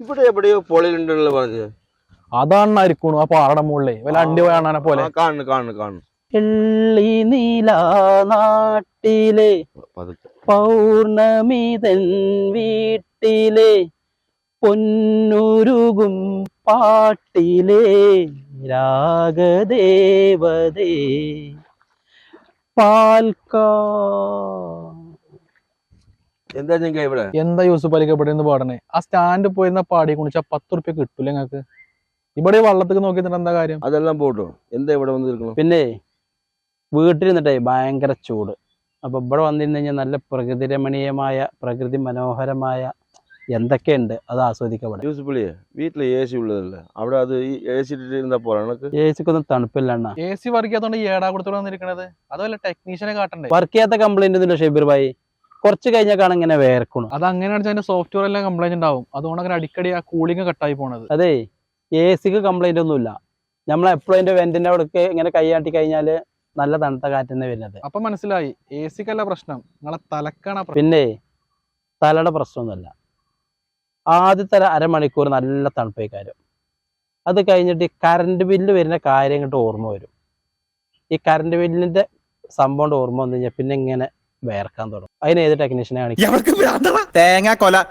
ഇവിടെ എവിടെയോ പൊളിയിലുണ്ടല്ലോ പറഞ്ഞത് അതാണായിരിക്കണു ആ പാറയുടെ മുകളിലെ. വല്ല അണ്ടി കാണാനെ പോലെ. കാണു കാണു കാണു എള്ളി നീല നാട്ടിലെ പൗർണമിതൻ വീട്ടിലെ പൊന്നുരുകും പാട്ടിലെ രാഗദേവതേ. പാൽക്കാ എന്താ ഞങ്ങ ഇവിടെ? എന്താ യൂസുഫ് അലിക്ക് ഇവിടെ നിന്ന് പാടണേ? ആ സ്റ്റാൻഡ് പോയിരുന്ന പാടി കുണിച്ച പത്ത് റുപ്യ കിട്ടൂല ഞങ്ങക്ക് ഇവിടെ വള്ളത്തേക്ക് നോക്കിയിട്ട് എന്താ കാര്യം? അതെല്ലാം പോട്ടോ. എന്താ ഇവിടെ വന്ന് നിൽക്കണം പിന്നെ വീട്ടിലിരുന്നിട്ടേ ഭയങ്കര ചൂട്. അപ്പൊ ഇവിടെ വന്നിരുന്നു കഴിഞ്ഞാൽ നല്ല പ്രകൃതി രമണീയമായ പ്രകൃതി മനോഹരമായ എന്തൊക്കെയുണ്ട് അത് ആസ്വദിക്കാം ഇവിടെ. യൂസ് പുള്ളിയെ വീട്ടിൽ എ സി ഉള്ളതല്ല? അവിടെ അത് എ സി എ സിക്കൊന്നും തണുപ്പില്ല അണ്ണാ. എ സി വർക്ക് ചെയ്യാത്തോണ്ട് ഏടാ കൊടുത്തോണ്ട് വന്നിരിക്കണത്? അതുപോലെ ടെക്നീഷ്യനെ കാട്ടണ്ടേ? വർക്ക് ചെയ്യാത്ത കംപ്ലൈന്റ് ഒന്നുമില്ല ഷെബീർ ഭായി? കുറച്ച് കഴിഞ്ഞാൽ ഇങ്ങനെ വേർക്കണം. അത് അങ്ങനെയാണ് അതിന്റെ സോഫ്റ്റ്വെയർ എല്ലാം കംപ്ലൈന്റ് ഉണ്ടാവും. അതുകൊണ്ട് അങ്ങനെ അടിക്കടി ആ കൂളിംഗ് കട്ടായി പോണത്. അതെ എ സിക്ക് കംപ്ലൈന്റ് ഒന്നുമില്ല. നമ്മൾ എപ്പോഴും അതിന്റെ വെന്റിന്റെ അവിടേക്ക് ഇങ്ങനെ കൈയാട്ടി കഴിഞ്ഞാൽ നല്ല തണുത്ത കാറ്റ് തന്നെ വരുന്നത്. അപ്പൊ മനസ്സിലായി എ സിക്കല്ല പ്രശ്നം. നിങ്ങളെ തലക്കാണ് പിന്നെ തലയുടെ പ്രശ്നമൊന്നുമല്ല. ആദ്യത്തെ അരമണിക്കൂർ നല്ല തണുപ്പേക്കാരും അത് കഴിഞ്ഞിട്ട് ഈ കറണ്ട് ബില്ല് വരുന്ന കാര്യം ഇങ്ങോട്ട് ഓർമ്മ വരും. ഈ കറണ്ട് ബില്ലിന്റെ സംഭവം ഓർമ്മ വന്നു കഴിഞ്ഞാൽ പിന്നെ ഇങ്ങനെ വേർക്കാൻ തുടങ്ങും. അതിന് ഏത് ടെക്നീഷ്യനെ കാണിക്കും? തേങ്ങ കൊല